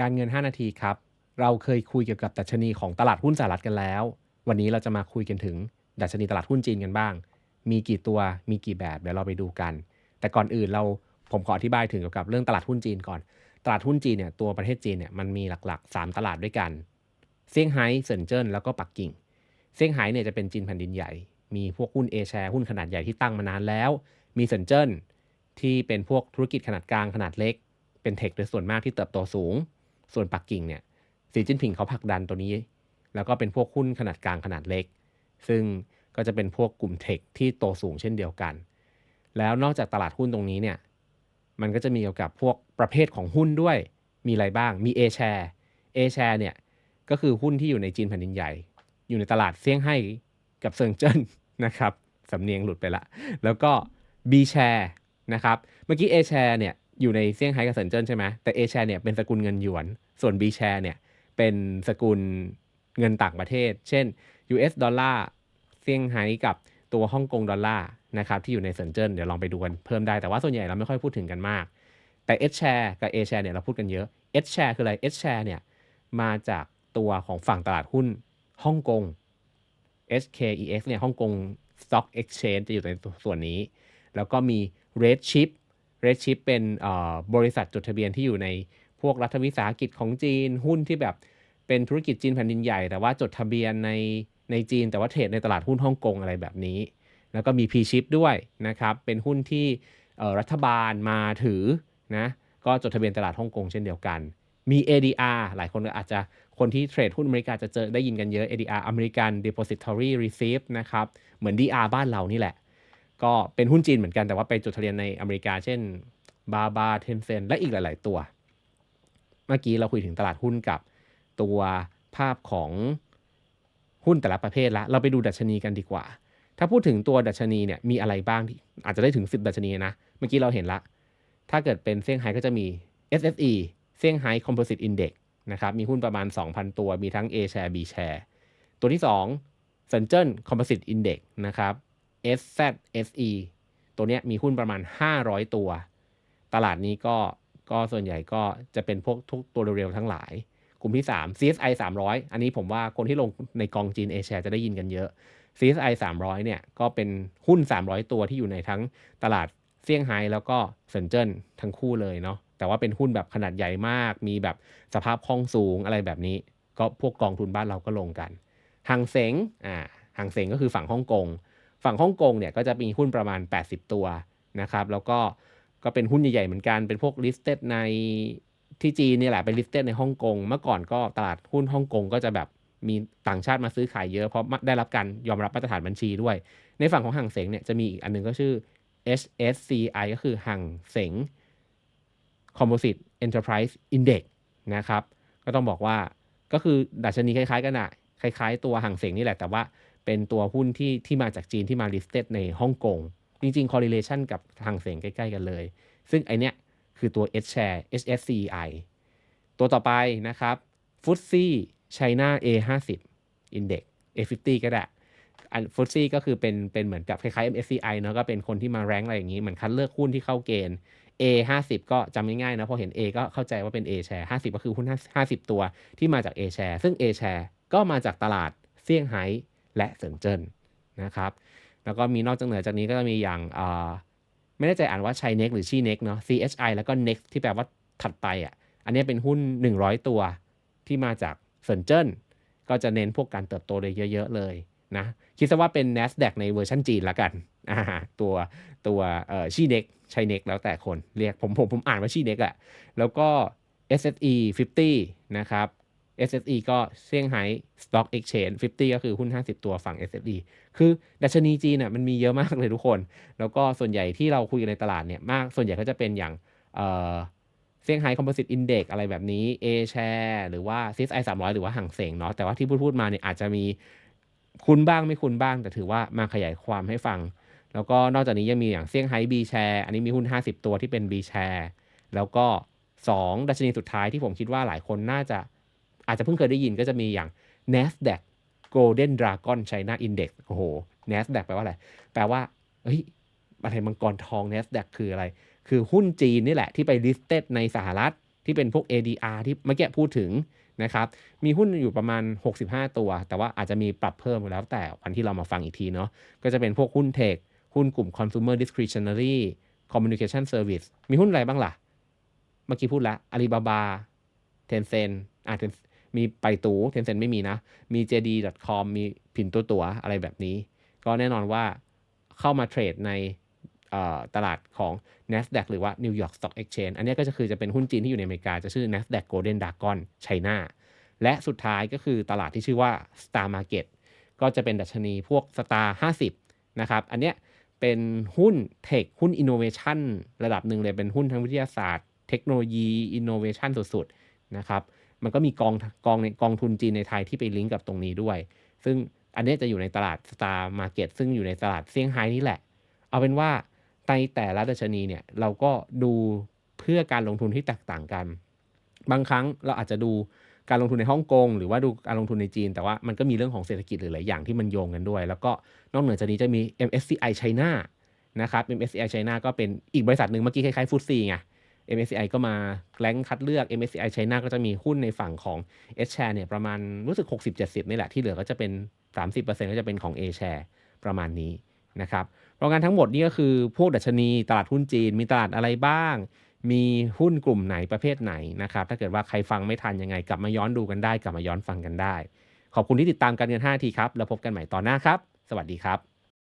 การเงิน 5 นาทีครับ เราเคยคุยเกี่ยวกับดัชนีของตลาดหุ้นสหรัฐกันแล้ว วันนี้เราจะมาคุยกันถึงดัชนีตลาดหุ้นจีนกันบ้าง มีกี่ตัว มีกี่แบบ เดี๋ยวเราไปดูกัน แต่ก่อนอื่นเราผมขออธิบายถึงเกี่ยวกับเรื่องตลาดหุ้นจีนก่อน ตลาดหุ้นจีนเนี่ยตัวประเทศจีนเนี่ยมันมีหลักๆ 3 ตลาดด้วยกัน เซี่ยงไฮ้เซินเจิ้นแล้วก็ปักกิ่ง เซี่ยงไฮ้เนี่ยจะเป็นจีนแผ่นดินใหญ่ มีพวกหุ้นเอแชร์หุ้นขนาดใหญ่ที่ตั้งมานานแล้ว มีเซินเจิ้นที่เป็นพวกธุรกิจขนาดกลางขนาดเล็ก เป็นเทคโดยส่วนมากที่เติบโตสูง ส่วนปักกิ่งเนี่ยสีจิ้นผิงเขาผลักดันตัวนี้ แล้วก็เป็นพวกหุ้นขนาดกลางขนาดเล็ก ซึ่งก็จะเป็นพวกกลุ่มเทคที่โตสูงเช่นเดียวกัน แล้วนอกจากตลาดหุ้นตรงนี้เนี่ยมันก็จะมีเกี่ยวกับพวกประเภทของหุ้นด้วยมีอะไรบ้างมี A share A share เนี่ยก็คือหุ้นที่อยู่ในจีนแผ่นดินใหญ่ อยู่ในตลาดเซี่ยงไฮ้กับเซิงเจิ้นนะครับสำเนียงหลุดไปละ แล้วก็ B share นะครับ เมื่อกี้ A share เนี่ย อยู่ในเซี่ยงไฮ้กับเซินเจิ้นใช่ไหมแต่ A share เนี่ยเป็นสกุลเงินหยวน ส่วน B share เนี่ยเป็นสกุลเงินต่างประเทศ เช่น US ดอลลาร์เซี่ยงไฮ้กับตัวฮ่องกงดอลลาร์นะครับที่อยู่ในเซินเจิ้นเดี๋ยวลองไปดูกันเพิ่มได้แต่ว่าส่วนใหญ่เราไม่ค่อยพูดถึงกันมาก แต่ H share กับ A share เนี่ยเราพูดกันเยอะ H share คืออะไร H share เนี่ยมาจากตัวของฝั่งตลาดหุ้นฮ่องกง HKEX เนี่ยฮ่องกง Stock Exchange จะอยู่ในส่วนนี้ แล้วก็มี Red Chip Red Chip เป็นบริษัทจดทะเบียนที่อยู่ในพวกรัฐวิสาหกิจของจีนหุ้นที่แบบเป็นธุรกิจจีนแผ่นดินใหญ่ แต่ว่าจดทะเบียนในในจีน แต่ว่าเทรดในตลาดหุ้นฮ่องกงอะไรแบบนี้ แล้วก็มี P Chip ด้วยนะครับ เป็นหุ้นที่รัฐบาลมาถือนะก็จดทะเบียนตลาดฮ่องกงเช่นเดียวกัน มี ADR หลายคนอาจจะคนที่เทรดหุ้นอเมริกาจะเจอได้ยินกันเยอะ ADR American Depository Receipt นะครับ เหมือน DR บ้านเรานี่แหละ ก็เป็นหุ้นจีนเหมือนกันแต่ว่าไปจดทะเบียนในอเมริกา เช่นบาบาเทนเซนและอีกหลาย ๆ ตัว เมื่อกี้เราคุยถึงตลาดหุ้นกับตัวภาพของหุ้นแต่ละประเภทละเราไปดูดัชนีกันดีกว่า ถ้าพูดถึงตัวดัชนีเนี่ยมีอะไรบ้างที่อาจจะได้ถึง 10 ดัชนีนะ เมื่อกี้เราเห็นละ ถ้าเกิดเป็นเซี่ยงไฮ้ก็จะมี SSE เซี่ยงไฮ้ Composite Index นะครับมีหุ้นประมาณ 2,000 ตัวมีทั้ง A share B share ตัวที่2เซินเจิ้น Composite Index นะครับ SZSE ตัวนี้มีหุ้นประมาณ 500 ตัว ตลาดนี้ก็ก็ส่วนใหญ่ก็จะเป็นพวกทุกตัวเร็วๆทั้งหลาย กลุ่มที่ 3 CSI 300 อันนี้ผมว่าคนที่ลงในกองจีนเอเชียจะได้ยินกันเยอะ CSI 300เนี่ยก็เป็นหุ้น 300 ตัวที่อยู่ในทั้งตลาดเซี่ยงไฮ้แล้วก็เซินเจิ้นทั้งคู่เลยเนาะแต่ว่าเป็นหุ้นแบบขนาดใหญ่มาก มีแบบสภาพคล่องสูงอะไรแบบนี้ ก็พวกกองทุนบ้านเราก็ลงกันหางเสงอ่าหางเสงก็คือฝั่งฮ่องกง ฝั่งฮ่องกงเนี่ยก็จะมีหุ้นประมาณ 80 ตัวนะครับ แล้วก็ก็เป็นหุ้นใหญ่ๆเหมือนกัน เป็นพวก listed ในที่จีนนี่แหละเป็น listed ในฮ่องกง เมื่อก่อนก็ตลาดหุ้นฮ่องกงก็จะแบบมีต่างชาติมาซื้อขายเยอะเพราะได้รับการยอมรับมาตรฐานบัญชีด้วย ในฝั่งของห่างเสงเนี่ยจะมีอีกอันนึงก็ชื่อ HSCI ก็คือห่างเสง Composite Enterprise Index นะครับ ก็ต้องบอกว่าก็คือดัชนีคล้ายๆกันอะคล้ายๆตัวห่างเสงนี่แหละ แต่ว่า เป็นตัวหุ้นที่ที่มาจากจีนที่มา listed ในฮ่องกง จริงๆ correlation กับห่างเสียงใกล้ ๆ กันเลย ซึ่งไอเนี้ยคือตัว H share HSCI ตัวต่อไปนะครับ FTSE China A50 Index A50 ก็ได้อันฟุตซี่ก็คือเป็นเป็นเหมือนกับคล้ายๆ MSCI เนาะก็เป็นคนที่มาแรงอะไรอย่างนี้เหมือนคัดเลือกหุ้นที่เข้าเกณฑ์ A 50ก็จำง่ายๆนะพอเห็น A ก็เข้าใจว่าเป็น A share 50 ก็คือหุ้น 50 ตัวที่มาจาก A share ซึ่ง A share ก็มาจากตลาดเซี่ยงไฮ้ และเซินเจิ้นนะครับแล้วก็มีนอกจากเหนือจากนี้ก็จะมีอย่างไม่แน่ใจอ่านว่าชัยเน็กหรือชีเน็กเนาะ CHI แล้วก็ next ที่แปลว่าถัดไปอะอันนี้เป็นหุ้น 100 ตัวที่มาจากเซินเจิ้นก็จะเน้นพวกการเติบโตเลยเยอะ ๆ เลยนะคิดซะว่าเป็น NASDAQ ในเวอร์ชันจีนละกันตัวตัวเอ่อชีเน็กชัยเน็กแล้วแต่คนเรียกผมผมผมอ่านว่าชีเน็กอะแล้วก็ SSE 50 นะครับ SSE ก็เซี่ยงไฮ้ Stock Exchange 50 ก็คือหุ้น 50 ตัวฝั่ง SSE คือดัชนีจีนน่ะมันมีเยอะมากเลยทุกคน แล้วก็ส่วนใหญ่ที่เราคุยกันในตลาดเนี่ยมากส่วนใหญ่ก็จะเป็นอย่างเซี่ยงไฮ้คอมโพสิตอินเด็กอะไรแบบนี้ A share หรือว่า CSI 300หรือว่าห่างเสงเนาะแต่ว่าที่พูดพูดมาเนี่ยอาจจะมีคุ้นบ้างไม่คุ้นบ้าง แต่ถือว่ามาขยายความให้ฟัง แล้วก็นอกจากนี้ยังมีอย่างเซี่ยงไฮ้ B share อันนี้มีหุ้น 50 ตัวที่เป็น B share แล้วก็ 2 ดัชนีสุดท้ายที่ผมคิดว่าหลายคนน่าจะ อาจจะเพิ่งเคยได้ยินก็จะมีอย่าง NASDAQ Golden Dragon China Index โอ้โห NASDAQ แปลว่าอะไร แปลว่าเฮ้ยอะไรมังกรทอง NASDAQ คืออะไร คือหุ้นจีนนี่แหละที่ไป listed ในสหรัฐที่เป็นพวก ADR ที่เมื่อกี้พูดถึงนะครับ มีหุ้นอยู่ประมาณ 65 ตัว แต่ว่าอาจจะมีปรับเพิ่มแล้วแต่วันที่เรามาฟังอีกทีเนาะ ก็จะเป็นพวกหุ้นเทค หุ้นกลุ่ม consumer discretionary communication service มีหุ้นอะไรบ้างล่ะ เมื่อกี้พูดแล้ว Alibaba Tencent อะ Ten- มีไปตูเทนเซ็นไม่มีนะ มี JD.com มีผินตัวตัวอะไรแบบนี้ ก็แน่นอนว่าเข้ามาเทรดในตลาดของ NASDAQ หรือว่า New York Stock Exchange อันนี้ก็จะคือจะเป็นหุ้นจีนที่อยู่ในอเมริกา จะชื่อ NASDAQ Golden Dragon China และสุดท้ายก็คือตลาดที่ชื่อว่า Star Market ก็จะเป็นดัชนีพวก Star 50 นะครับ อันเนี้ยเป็นหุ้นเทคหุ้น Innovation ระดับหนึ่งเลยเป็นหุ้นทางวิทยาศาสตร์ เทคโนโลยี Innovation สุดๆนะครับ มันก็มีกองกองในกองทุนจีนในไทยที่ไปลิงก์กับตรงนี้ด้วย ซึ่งอันนี้จะอยู่ในตลาด Star Market ซึ่งอยู่ในตลาดเซี่ยงไฮ้นี่แหละ เอาเป็นว่าในแต่ละดัชนีเนี่ยเราก็ดูเพื่อการลงทุนที่แตกต่างกัน บางครั้งเราอาจจะดูการลงทุนในฮ่องกงหรือว่าดูการลงทุนในจีน แต่ว่ามันก็มีเรื่องของเศรษฐกิจหรือหลายอย่างที่มันโยงกันด้วย แล้วก็นอกเหนือจากนี้จะมี MSCI China นะครับ MSCI China ก็เป็นอีกบริษัทหนึ่งเมื่อกี้คล้ายๆฟุตซีไง MSCI ก็มาแรงคัดเลือก MSCI China ก็จะมีหุ้นในฝั่งของ S share เนี่ยประมาณรู้สึก 60-70 นี่แหละที่เหลือก็จะเป็น 30%ก็จะเป็นของ A share ประมาณนี้นะครับราะงั้นทั้งหมดนี่ก็คือพวกดัชนีตลาดหุ้นจีน มีตลาดอะไรบ้าง มีหุ้นกลุ่มไหนประเภทไหนนะครับถ้าเกิดว่าใครฟังไม่ทันยังไง กลับมาย้อนดูกันได้ กลับมาย้อนฟังกันได้ ขอบคุณที่ติดตามการเงิน5ทีครับ แล้วพบกันใหม่ตอนหน้าครับ สวัสดีครับ